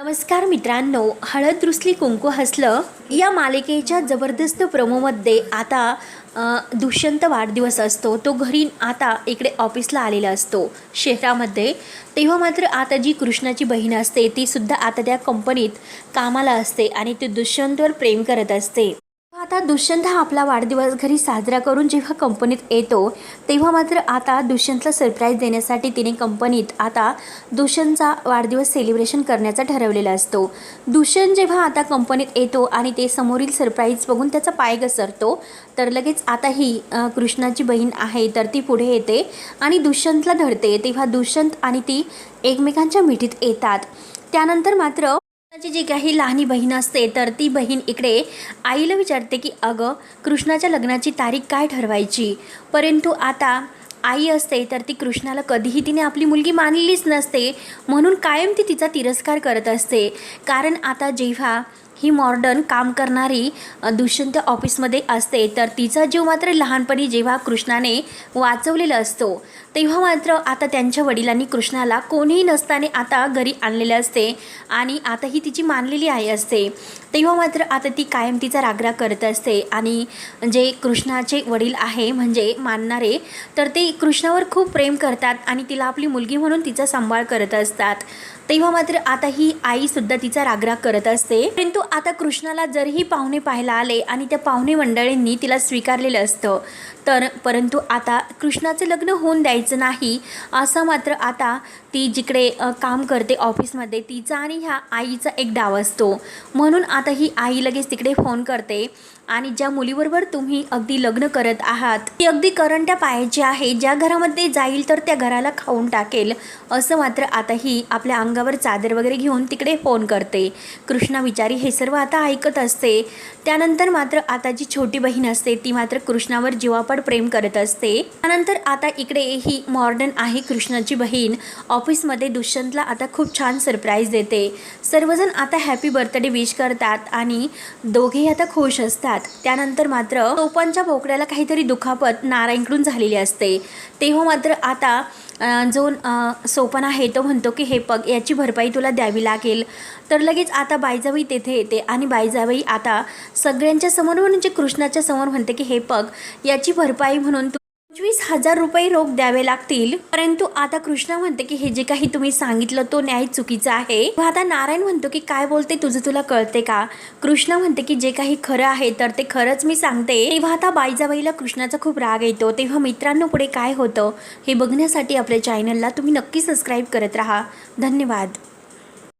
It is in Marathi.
नमस्कार मित्रांनो हळद रुसली कुंकू हसलं या मालिकेच्या जबरदस्त प्रोमोमध्ये आता दुष्यंत वाढदिवस असतो. तो घरी आता इकडे ऑफिसला आलेला असतो शहरामध्ये. तेव्हा मात्र आता जी कृष्णाची बहीण असते ती सुद्धा आता त्या कंपनीत कामाला असते आणि ती दुष्यंतवर प्रेम करत असते. दुष्यंत हा आपला वाढदिवस घरी साजरा करून जेव्हा कंपनीत येतो तेव्हा मात्र आता दुष्यंतला सरप्राईज देण्यासाठी तिने कंपनीत आता दुष्यंतचा वाढदिवस सेलिब्रेशन करण्याचा ठरवलेला असतो. दुष्यंत जेव्हा आता कंपनीत येतो आणि ते समोरील सरप्राईज बघून त्याचा पाय घसरतो तर लगेच आता ही कृष्णाची बहीण आहे तर ती पुढे येते आणि दुष्यंतला धरते तेव्हा दुष्यंत आणि ती एकमेकांच्या मिठीत येतात. त्यानंतर मात्र जी काही लहानी बहीण असते तर ती बहीण इकडे आईला विचारते की अगं कृष्णाच्या लग्नाची तारीख काय ठरवायची? परंतु आता आई असते तर ती कृष्णाला कधीही तिने आपली मुलगी मानलेलीच नसते म्हणून कायम ती तिचा तिरस्कार करत असते. कारण आता जेव्हा ही मॉर्डन काम करणारी दुष्यंत ऑफिसमध्ये असते. तर तिचा जीव मात्र लहानपणी जेव्हा कृष्णाने वाचवलेला असतो तेव्हा मात्र आता त्यांच्या वडिलांनी कृष्णाला कोणीही नसताना आता घरी आणलेले असते आणि आता ही तिची मानलेली आई असते. तेव्हा मात्र आता ती कायम तिचा रागराग करत असते आणि जे कृष्णाचे वडील आहे म्हणजे मानणारे तर ते कृष्णावर खूप प्रेम करतात आणि तिला आपली मुलगी म्हणून तिचा सांभाळ करत असतात. तेव्हा मात्र आता ही आईसुद्धा तिचा रागराग करत असते. परंतु आता कृष्णाला जरही पाहुणे पाहायला आले आणि त्या पाहुणे मंडळींनी तिला स्वीकारलेलं असतं. तर परंतु आता कृष्णाचं लग्न होऊन द्यायचं नाही असं मात्र आता ती जिकडे काम करते ऑफिसमध्ये तिचा आणि ह्या आईचा एक डाव असतो. म्हणून आता ही आई लगेच तिकडे फोन करते. आणि ज्या मुलीबरोबर तुम्ही अगदी लग्न करत आहात ती अगदी करंट्या पायाची आहे. ज्या घरामध्ये जाईल तर त्या घराला खाऊन टाकेल. असं मात्र आता ही आपल्या अंगावर चादर वगैरे घेऊन तिकडे फोन करते. कृष्णा विचारी हे सर्व आता ऐकत असते. त्यानंतर मात्र आता जी छोटी बहीण असते. ती मात्र कृष्णावर जीवापड प्रेम करत असते. त्यानंतर आता इकडे ही मॉर्डन आहे कृष्णाची बहीण. ऑफिसमध्ये दुष्यंतला आता खूप छान सरप्राईज देते. सर्वजण आता हॅपी बर्थडे विश करतात आणि दोघेही आता खुश असतात. त्यानंतर मात्र टोपांच्या बोकड्याला काहीतरी दुखापत नारायणकडून झालेली असते. तेव्हा मात्र आता जो अ, सोपन आहे तो म्हणतो की हे पग याची भरपाई तुला द्यावी लागेल. तर लगेच आता बायजाबाई तेथे येते आणि बायजाबाई आता सगळ्यांच्या समोर म्हणजे कृष्णाच्या समोर म्हणते की हे पग याची भरपाई म्हणून पंचवीस हजार रुपये रोख द्यावे लागतील. परंतु आता कृष्णा म्हणते की हे जे काही तुम्ही सांगितलं तो न्याय चुकीचा आहे. तेव्हा आता नारायण म्हणतो की काय बोलते? तुझं तुला कळते का? कृष्णा म्हणते की जे काही खरं आहे तर ते खरंच मी सांगते. तेव्हा आता बाईजाबाईला कृष्णाचा खूप राग येतो. तेव्हा मित्रांनो पुढे काय होतं हे बघण्यासाठी आपल्या चॅनलला तुम्ही नक्की सबस्क्राईब करत राहा. धन्यवाद.